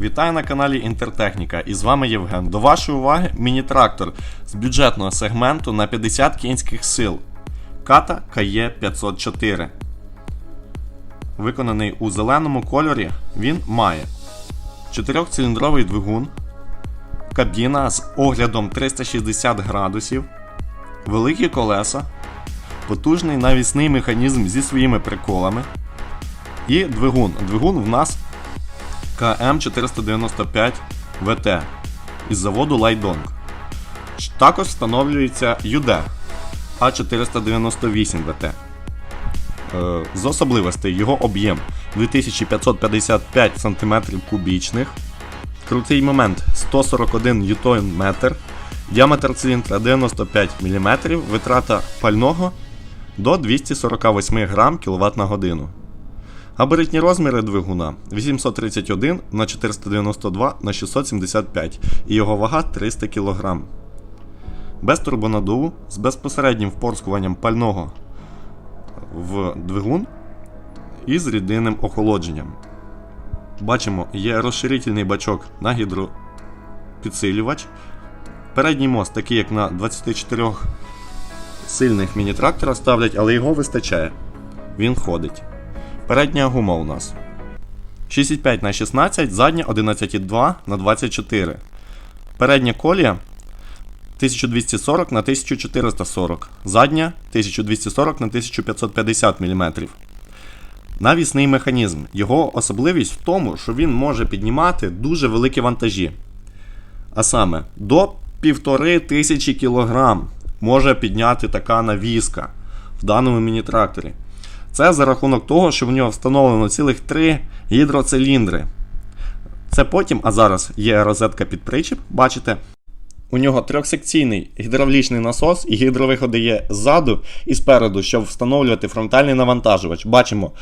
Вітаю на каналі Інтертехніка і з вами Євген. До вашої уваги міні-трактор з бюджетного сегменту на 50 кінських сил. Ката КЕ 504. Виконаний у зеленому кольорі, він має 4-циліндровий двигун, кабіна з оглядом 360 градусів, великі колеса, потужний навісний механізм зі своїми приколами. І двигун. Двигун в нас КМ495 ВТ із заводу Лайдонг. Також встановлюється ЮД А498 ВТ. З особливостей його об'єм 2555 см кубічних. Крутий момент 141 Нм, діаметр циліндра 95 мм, витрата пального до 248 грам кВт на годину. Габаритні розміри двигуна 831 на 492 на 675 і його вага 300 кг. Без турбонадуву з безпосереднім впорскуванням пального в двигун і з рідинним охолодженням. Бачимо, є розширительний бачок на гідропідсилювач. Передній мост, такий як на 24 сильних міні-трактора ставлять, але його вистачає. Він ходить. Передня гума у нас 65 на 16, задня 11,2 на 24. Передня колія 1240 на 1440, задня 1240 на 1550 мм. Навісний механізм. Його особливість в тому, що він може піднімати дуже великі вантажі. А саме до 1500 кг може підняти така навіска в даному міні-тракторі. Це за рахунок того, що в нього встановлено цілих три гідроциліндри. Це потім, а зараз є розетка під причіп, бачите. У нього трьохсекційний гідравлічний насос і гідровиходи є ззаду і спереду, щоб встановлювати фронтальний навантажувач. Бачимо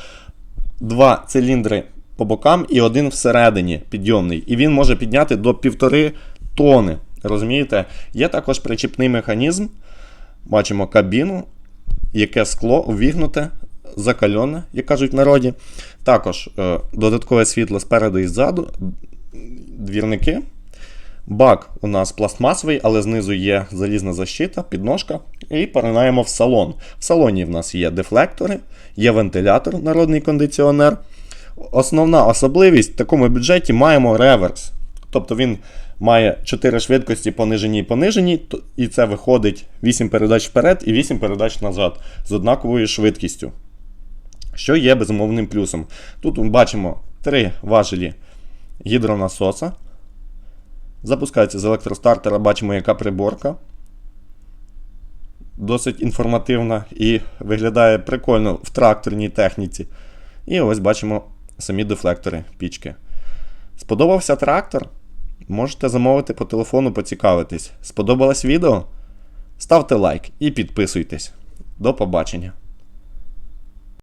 два циліндри по бокам і один всередині підйомний. І він може підняти до 1,5 тони. Розумієте? Є також причіпний механізм. Бачимо кабіну, яке скло увігнуте, закальоне, як кажуть в народі. Також е, додаткове світло спереду і ззаду, двірники. Бак у нас пластмасовий, але знизу є залізна защита, підножка. І поринаємо в салон. В салоні в нас є дефлектори, є вентилятор, народний кондиціонер. Основна особливість в такому бюджеті маємо реверс. Тобто він має 4 швидкості понижені і понижені, і це виходить 8 передач вперед і 8 передач назад з однаковою швидкістю. Що є безумовним плюсом. Тут ми бачимо три важелі гідронасоса. Запускається з електростартера, бачимо, яка приборка. Досить інформативна і виглядає прикольно в тракторній техніці. І ось бачимо самі дефлектори пічки. Сподобався трактор? Можете замовити по телефону поцікавитись. Сподобалось відео? Ставте лайк і підписуйтесь. До побачення!